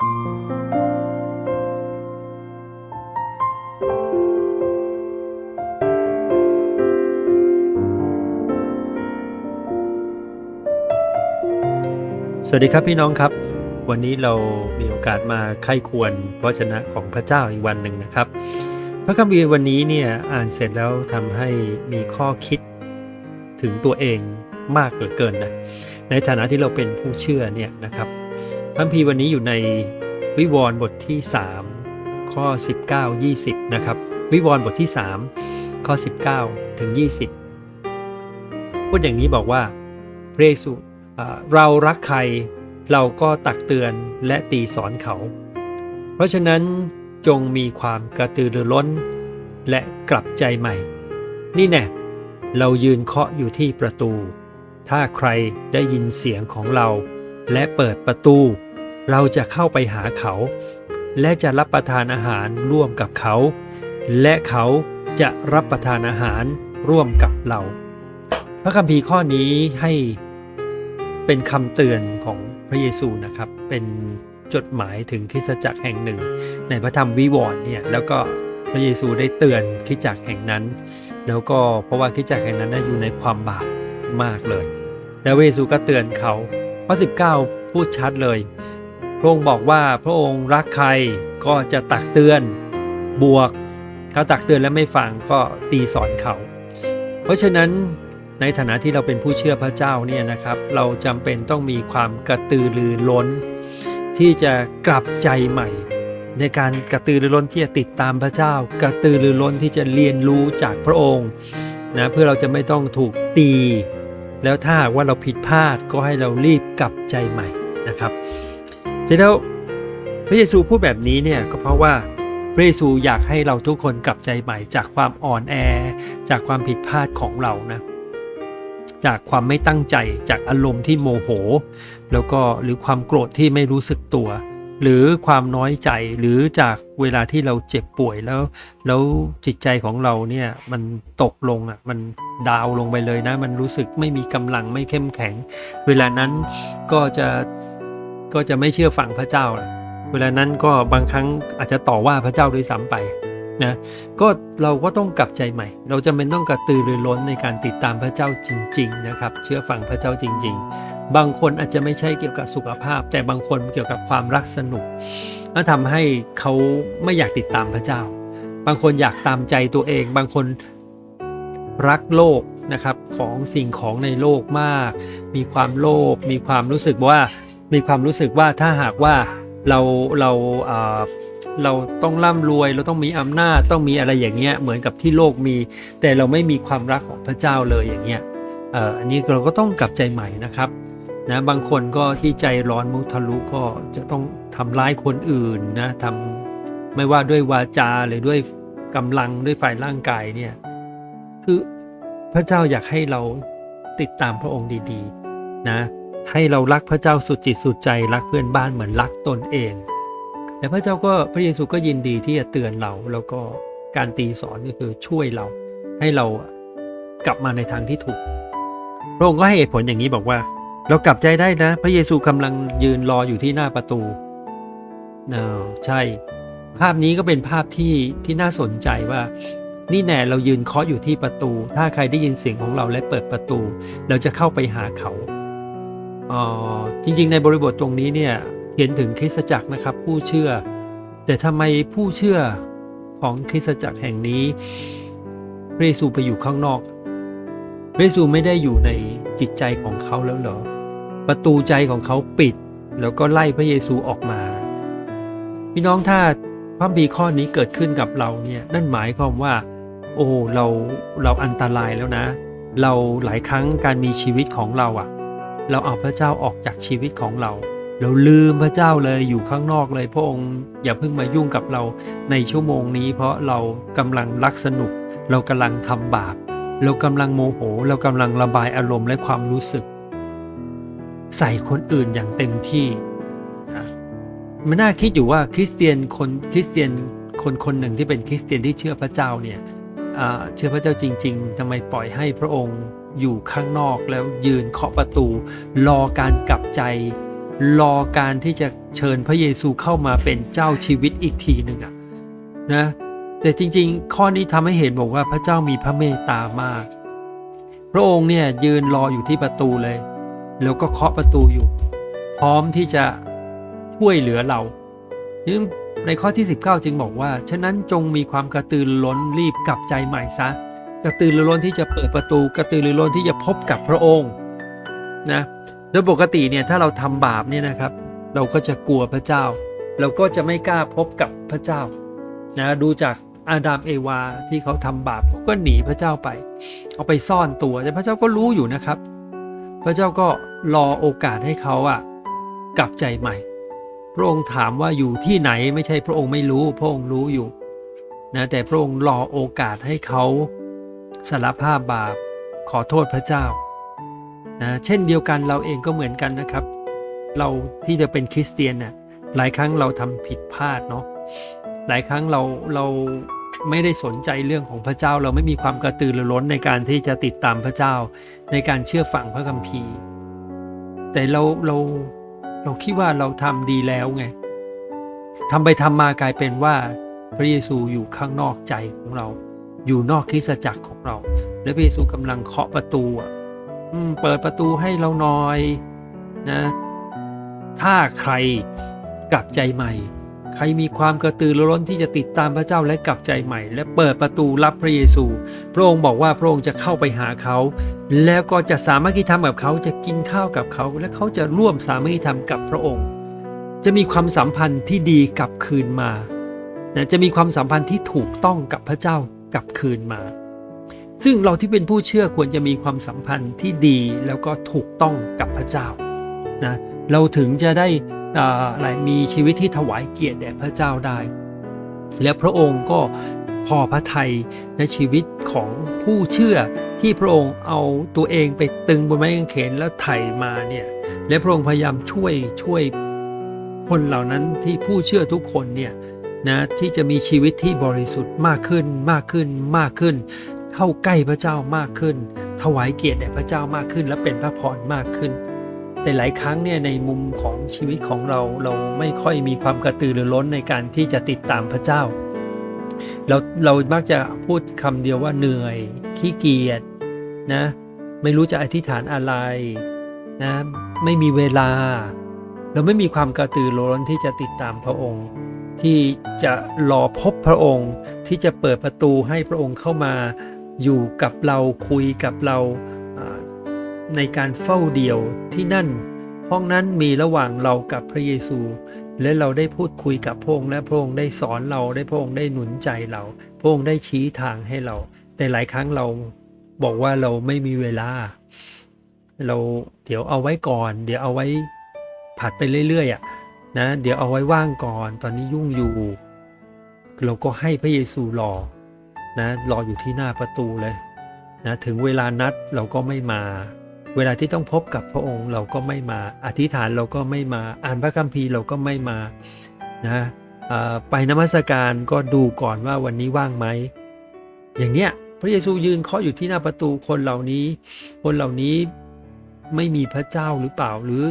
สวัสดีครับพี่น้องครับ วันนี้เรามีโอกาสมาไข้ควรพระวจนะของพระเจ้าอีกวันหนึ่งนะครับ พระคัมภีร์วันนี้เนี่ยอ่านเสร็จแล้วทำให้มีข้อคิดถึงตัวเองมากเหลือเกินนะในฐานะที่เราเป็นผู้เชื่อเนี่ยนะครับ คัมภีร์วันนี้อยู่ในวิวรณ์บทที่ 3 ข้อ 19 20 นะครับ วิวรณ์บทที่ 3 ข้อ 19 ถึง 20 พูดอย่างนี้บอกว่าพระเยซูเรารักใครเราก็ตักเตือนและตีสอนเขา เพราะฉะนั้นจงมีความกระตือรือร้น และกลับใจใหม่ นี่แน่เรายืนเคาะอยู่ที่ประตู ถ้าใครได้ยินเสียงของเราและเปิดประตู เราจะเข้าไปหาเขา และจะรับประทานอาหารร่วมกับเขา และเขาจะรับประทานอาหารร่วมกับเรา พระคัมภีร์ข้อนี้ให้เป็นคำเตือนของพระเยซูนะครับ เป็นจดหมายถึงคริสตจักรแห่งหนึ่ง ในพระธรรมวิวรณ์เนี่ยแล้วก็พระเยซูได้เตือนคริสตจักรแห่งนั้น แล้วก็เพราะว่าคริสตจักรแห่งนั้นน่ะอยู่ในความบาปมากเลย แล้วพระเยซูก็เตือนเขาข้อ19 พูดชัดเลย พระองค์บอกว่าพระองค์รักใครก็จะตักเตือนบวกถ้าตักเตือนแล้วไม่ฟังก็ตีสอนเขา เพราะฉะนั้นในฐานะที่เราเป็นผู้เชื่อพระเจ้าเนี่ยนะครับ เราจำเป็นต้องมีความกระตือรือร้น ที่จะกลับใจใหม่ ในการกระตือรือร้นที่จะติดตามพระเจ้า กระตือรือร้นที่จะเรียนรู้จากพระองค์นะเพื่อเราจะไม่ต้องถูกตี แล้วถ้าหากว่าเราผิดพลาดก็ให้เรารีบกลับใจใหม่นะครับ ร็จแล้วพระเยซูพูดแบบนี้เนี่ยก็เพราะว่าพระเยซูอยากให้เราทุกคนกลับใจใหม่จากความอ่อนแอ จากความผิดพลาดของเรานะจากความไม่ตั้งใจจากอารมณ์ที่โมโห แล้วก็หรือความโกรธที่ไม่รู้สึกตัว หรือความน้อยใจหรือจากเวลาที่เราเจ็บป่วยแล้ว แล้วจิตใจของเราเนี่ยมันตกลงอะมันดาวลงไปเลยนะ มันรู้สึกไม่มีกำลังไม่เข้มแข็ง เวลานั้นก็จะ ก็จะไม่เชื่อฟังพระเจ้าละเวลานั้นก็บางครั้งอาจจะต่อว่าพระเจ้าด้วยซ้ำไปนะก็เราก็ต้องกลับใจใหม่ เราจะเป็นต้องกระตือรือร้นในการติดตามพระเจ้าจริง ๆ นะครับ เชื่อฟังพระเจ้าจริง ๆ บางคนอาจจะไม่ใช่เกี่ยวกับสุขภาพ แต่บางคนเกี่ยวกับความรักสนุกแล้วทำให้เขาไม่อยากติดตามพระเจ้า บางคนอยากตามใจตัวเอง บางคนรักโลกนะครับของสิ่งของในโลกมาก มีความโลภมีความรู้สึกว่า มีความรู้สึกว่าถ้าหากว่าเราเราเราต้องร่ำรวยเราต้องมีอำนาจต้องมีอะไรอย่างเงี้ยเหมือนกับที่โลกมี แต่เราไม่มีความรักของพระเจ้าเลยอย่างเงี้ยอันนี้เราก็ต้องกลับใจใหม่นะครับนะบางคนก็ที่ใจร้อนมุทะลุก็จะต้องทำร้ายคนอื่นนะทำไม่ว่าด้วยวาจาหรือด้วยกำลังด้วยฝ่ายร่างกายเนี่ยคือพระเจ้าอยากให้เราติดตามพระองค์ดีๆนะ ให้เรารักพระเจ้าสุดจิตสุดใจรักเพื่อนบ้านเหมือนรักตนเองแต่พระเจ้าก็พระเยซูก็ยินดีที่จะเตือนเราแล้วก็การตีสอนก็คือช่วยเราให้เรากลับมาในทางที่ถูก พระองค์ก็ให้เหตุผลอย่างนี้บอกว่า เรากลับใจได้นะ พระเยซูกำลังยืนรออยู่ที่หน้าประตูเนอะใช่ ภาพนี้ก็เป็นภาพที่ที่น่าสนใจว่านี่แน่เรายืนเคาะอยู่ที่ประตู ถ้าใครได้ยินเสียงของเราและเปิดประตู เราจะเข้าไปหาเขา จริงๆ ในบริบทตรงนี้เนี่ยเขียนถึงคริสตจักรนะครับ ผู้เชื่อ แต่ทำไมผู้เชื่อของคริสตจักรแห่งนี้พระเยซูไปอยู่ข้างนอกพระเยซูไม่ได้อยู่ในจิตใจของเขาแล้วเหรอ ประตูใจของเขาปิด แล้วก็ไล่พระเยซูออกมาพี่น้องถ้าพระคัมภีข้อนี้เกิดขึ้นกับเราเนี่ยนั่นหมายความว่า โอ้เราเราอันตรายแล้วนะ เราหลายครั้งการมีชีวิตของเราอะ เราเอาพระเจ้าออกจากชีวิตของเรา เราลืมพระเจ้าเลยอยู่ข้างนอกเลย พระองค์อย่าเพิ่งมายุ่งกับเราในชั่วโมงนี้ เพราะเรากำลังรักสนุก เรากำลังทำบาป เรากำลังโมโห เรากำลังระบายอารมณ์และความรู้สึก ใส่คนอื่นอย่างเต็มที่มันน่าคิดอยู่ว่าคริสเตียนคนคริสเตียนคนคนหนึ่งที่เป็นคริสเตียนที่เชื่อพระเจ้าเนี่ยเชื่อพระเจ้าจริง ๆทำไมปล่อยให้พระองค์ อยู่ข้างนอกแล้วยืนเคาะประตู รอการกลับใจ รอการที่จะเชิญพระเยซูเข้ามาเป็นเจ้าชีวิตอีกทีหนึ่งอะนะแต่จริงๆ ข้อนี้ทำให้เห็นบอกว่าพระเจ้ามีพระเมตตามาก พระองค์เนี่ยยืนรออยู่ที่ประตูเลย แล้วก็เคาะประตูอยู่ พร้อมที่จะช่วยเหลือเราซึ่งในข้อที่ 19 จึงบอกว่า ฉะนั้นจงมีความกระตือรือร้นรีบกลับใจใหม่ซะ กระตือรือร้นที่จะเปิดประตู กระตือรือร้นที่จะพบกับพระองค์นะโดยปกติเนี่ยถ้าเราทำบาปเนี่ยนะครับ เราก็จะกลัวพระเจ้า เราก็จะไม่กล้าพบกับพระเจ้านะดูจากอาดัมเอวาที่เขาทำบาปเขาก็หนีพระเจ้าไป เอาไปซ่อนตัวแต่พระเจ้าก็รู้อยู่นะครับ พระเจ้าก็รอโอกาสให้เขาอะกลับใจใหม่ พระองค์ถามว่าอยู่ที่ไหนไม่ใช่พระองค์ไม่รู้ พระองค์รู้อยู่นะแต่พระองค์รอโอกาสให้เขา สารภาพบาป ขอโทษพระเจ้านะเช่นเดียวกันเราเองก็เหมือนกันนะครับ เราที่จะเป็นคริสเตียนเนี่ยหลายครั้งเราทำผิดพลาดเนาะหลายครั้งเราเราไม่ได้สนใจเรื่องของพระเจ้า เราไม่มีความกระตือรือร้นในการที่จะติดตามพระเจ้า ในการเชื่อฟังพระคัมภีร์ แต่เราเราเราคิดว่าเราทำดีแล้วไงทำไปทำมากลายเป็นว่าพระเยซูอยู่ข้างนอกใจของเรา อยู่นอกคริสตจักรของเรา และพระเยซูกำลังเคาะประตูอะอืมเปิดประตูให้เราหน่อยนะ ถ้าใครกลับใจใหม่ ใครมีความกระตือรือร้นที่จะติดตามพระเจ้าและกลับใจใหม่ และเปิดประตูรับพระเยซู พระองค์บอกว่าพระองค์จะเข้าไปหาเขา แล้วก็จะสามัคคีธรรมกับเขาจะกินข้าวกับเขา และเขาจะร่วมสามัคคีธรรมกับพระองค์ จะมีความสัมพันธ์ที่ดีกลับคืนมานะจะมีความสัมพันธ์ที่ถูกต้องกับพระเจ้า กลับคืนมา ซึ่งเราที่เป็นผู้เชื่อควรจะมีความสัมพันธ์ที่ดีแล้วก็ถูกต้องกับพระเจ้านะเราถึงจะได้อ่าอะไรมีชีวิตที่ถวายเกียรติแด่พระเจ้าได้ และพระองค์ก็พอพระทัยในชีวิตของผู้เชื่อที่พระองค์เอาตัวเองไปตึงบนไม้กางเขนแล้วไถ่มาเนี่ยและพระองค์พยายามช่วยช่วยคนเหล่านั้นที่ผู้เชื่อทุกคนเนี่ย นะที่จะมีชีวิตที่บริสุทธิ์มากขึ้นมากขึ้นมากขึ้น เข้าใกล้พระเจ้ามากขึ้น ถวายเกียรติแด่พระเจ้ามากขึ้น และเป็นพระพรมากขึ้น แต่หลายครั้งเนี่ยในมุมของชีวิตของเราเราไม่ค่อยมีความกระตือรือร้นในการที่จะติดตามพระเจ้า เราเรามักจะพูดคำเดียวว่าเหนื่อยขี้เกียจนะไม่รู้จะอธิษฐานอะไรนะไม่มีเวลา เราไม่มีความกระตือรือร้นที่จะติดตามพระองค์ ที่จะรอพบพระองค์ ที่จะเปิดประตูให้พระองค์เข้ามาอยู่กับเราคุยกับเราอ่าในการเฝ้าเดี่ยวที่นั่น ห้องนั้นมีระหว่างเรากับพระเยซู และเราได้พูดคุยกับพระองค์และพระองค์ได้สอนเราได้พระองค์ได้หนุนใจเรา พระองค์ได้ชี้ทางให้เรา แต่หลายครั้งเราบอกว่าเราไม่มีเวลา เราเดี๋ยวเอาไว้ก่อน เดี๋ยวเอาไว้ผัดไปเรื่อยๆอะ นะ เดี๋ยวเอาไว้ว่างก่อน ตอนนี้ยุ่งอยู่ เราก็ให้พระเยซูรอนะรออยู่ที่หน้าประตูเลยนะถึงเวลานัดเราก็ไม่มา เวลาที่ต้องพบกับพระองค์เราก็ไม่มา อธิษฐานเราก็ไม่มา อ่านพระคัมภีร์เราก็ไม่มานะไปนมัสการก็ดูก่อนว่าวันนี้ว่างไหม อย่างเนี้ยพระเยซูยืนเคาะอยู่ที่หน้าประตูคนเหล่านี้ คนเหล่านี้ไม่มีพระเจ้าหรือเปล่าหรือ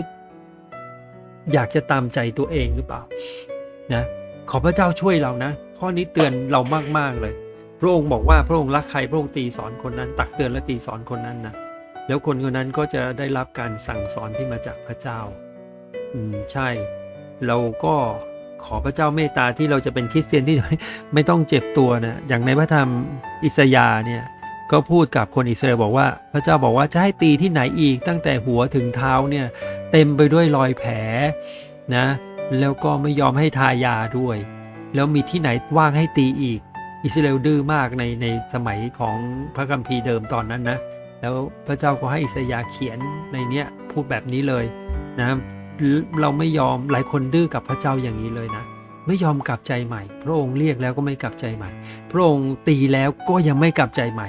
อยากจะตามใจตัวเองหรือเปล่านะขอพระเจ้าช่วยเรานะข้อนี้เตือนเรามากๆเลย พระองค์บอกว่าพระองค์รักใครพระองค์ตีสอนคนนั้น ตักเตือนและตีสอนคนนั้นนะแล้วคนคนนั้นก็จะได้รับการสั่งสอนที่มาจากพระเจ้า อืมใช่ เราก็ขอพระเจ้าเมตตาที่เราจะเป็นคริสเตียนที่ไม่ต้องเจ็บตัวนะอย่างในพระธรรมอิสยาเนี่ย ก็พูดกับคนอิสราเอลบอกว่า พระเจ้าบอกว่าจะให้ตีที่ไหนอีกตั้งแต่หัวถึงเท้าเนี่ยเต็มไปด้วยรอยแผลนะแล้วก็ไม่ยอมให้ทายาด้วย แล้วมีที่ไหนว่างให้ตีอีก อิสราเอลดื้อมากในในสมัยของพระคัมภีร์เดิมตอนนั้นนะแล้วพระเจ้าก็ให้อิสยาเขียนในเนี้ยพูดแบบนี้เลยนะเราไม่ยอมหลายคนดื้อกับพระเจ้าอย่างนี้เลยนะ ไม่ยอมกลับใจใหม่ พระองค์เรียกแล้วก็ไม่กลับใจใหม่ พระองค์ตีแล้วก็ยังไม่กลับใจใหม่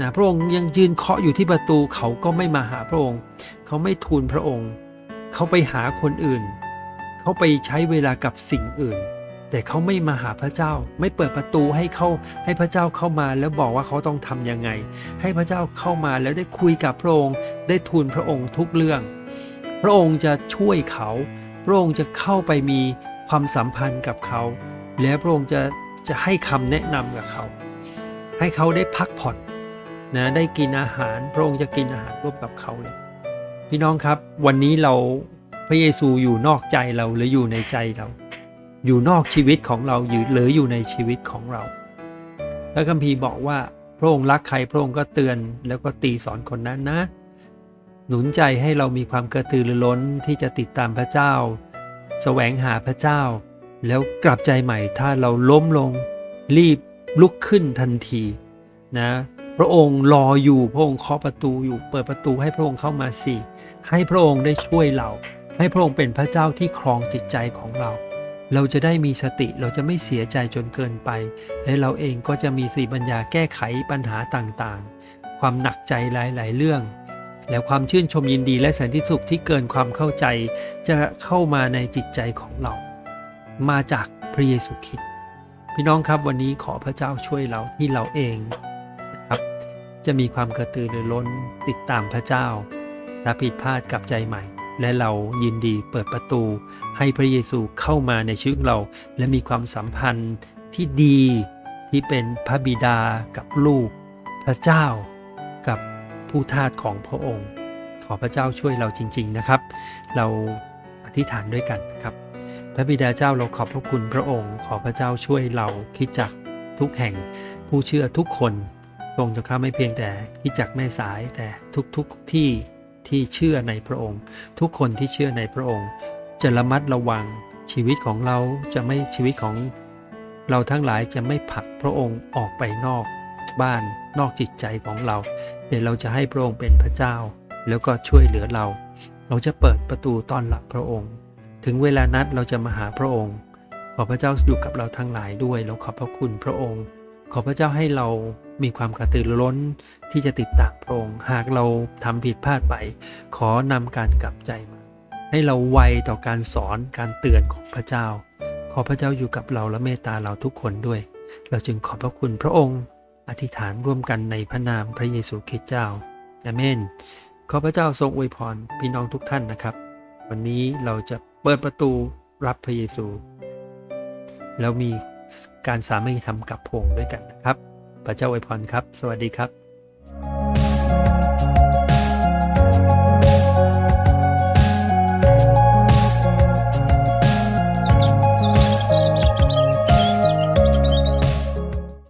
นะพระองค์ยังยืนเคาะอยู่ที่ประตูเขาก็ไม่มาหาพระองค์ เขาไม่ทูลพระองค์ เขาไปหาคนอื่น เขาไปใช้เวลากับสิ่งอื่น แต่เขาไม่มาหาพระเจ้า ไม่เปิดประตูให้เขาให้พระเจ้าเข้ามาแล้วบอกว่าเขาต้องทำยังไง ให้พระเจ้าเข้ามาแล้วได้คุยกับพระองค์ ได้ทูลพระองค์ทุกเรื่อง พระองค์จะช่วยเขา พระองค์จะเข้าไปมีความสัมพันธ์กับเขา และพระองค์จะจะให้คำแนะนำกับเขา ให้เขาได้พักผ่อน นะได้กินอาหารพระองค์จะกินอาหารร่วมกับเขาเลย พี่น้องครับวันนี้เราพระเยซูอยู่นอกใจเราหรืออยู่ในใจเรา อยู่นอกชีวิตของเราอยู่หรืออยู่ในชีวิตของเรา พระคัมภีร์บอกว่าพระองค์รักใครพระองค์ก็เตือนแล้วก็ตีสอนคนนั้นนะ หนุนใจให้เรามีความกระตือรือร้นที่จะติดตามพระเจ้า แสวงหาพระเจ้า แล้วกลับใจใหม่ถ้าเราล้มลงรีบลุกขึ้นทันทีนะ พระองค์รออยู่พระองค์เคาะประตูอยู่เปิดประตูให้พระองค์เข้ามาสิให้พระองค์ได้ช่วยเรา ให้พระองค์เป็นพระเจ้าที่ครองจิตใจของเรา เราจะได้มีสติเราจะไม่เสียใจจนเกินไป และเราเองก็จะมีสติปัญญาแก้ไขปัญหาต่างๆ ความหนักใจหลายๆเรื่อง แล้วความชื่นชมยินดีและสันติสุขที่เกินความเข้าใจ จะเข้ามาในจิตใจของเรา มาจากพระเยซูคริสต์พี่น้องครับวันนี้ขอพระเจ้าช่วยเราที่เราเอง จะมีความกระตือรือร้นติดตามพระเจ้าถ้าผิดพลาดกับใจใหม่ และเรายินดีเปิดประตู ให้พระเยซูเข้ามาในชีวิตเรา และมีความสัมพันธ์ที่ดีที่เป็นพระบิดากับลูก พระเจ้ากับผู้ทาสของพระองค์ ขอพระเจ้าช่วยเราจริง ๆนะครับ เราอธิษฐานด้วยกันนะครับ พระบิดาเจ้าเราขอบพระคุณพระองค์ ขอพระเจ้าช่วยเราคิดจักทุกแห่งผู้เชื่อทุกคน ระองค์จะข้าไม่เพียงแต่คิดจักแม่สายแต่ทุกๆทที่ที่เชื่อในพระองค์ ทุกคนที่เชื่อในพระองค์ จะระมัดระวังชีวิตของเราจะไม่ชีวิตของ เราทั้งหลายจะไม่ผลักพระองค์ออกไปนอกบ้านนอกจิตใจของเราแต่เราจะให้พระองค์เป็นพระเจ้า แล้วก็ช่วยเหลือเรา เราจะเปิดประตูต้อนรับพระองค์ ถึงเวลานัดเราจะมาหาพระองค์ ขอพระเจ้าอยู่กับเราทั้งหลายด้วยเราขอบพระคุณพระองค์ ขอพระเจ้าให้เรามีความกระตือร้นที่จะติดตามพระองค์หากเราทำผิดพลาดไป ขอนำการกลับใจมา ให้เราไวต่อการสอนการเตือนของพระเจ้า ขอพระเจ้าอยู่กับเราและเมตตาเราทุกคนด้วย เราจึงขอบพระคุณพระองค์ อธิษฐานร่วมกันในพระนามพระเยซูคริสต์เจ้าอาเมนขอพระเจ้าทรงอวยพรพี่น้องทุกท่านนะครับ วันนี้เราจะเปิดประตูรับพระเยซู แล้วมี การสามัคคีธรรมกับพงด้วยกันนะครับ พระเจ้าอวยพรครับ สวัสดีครับ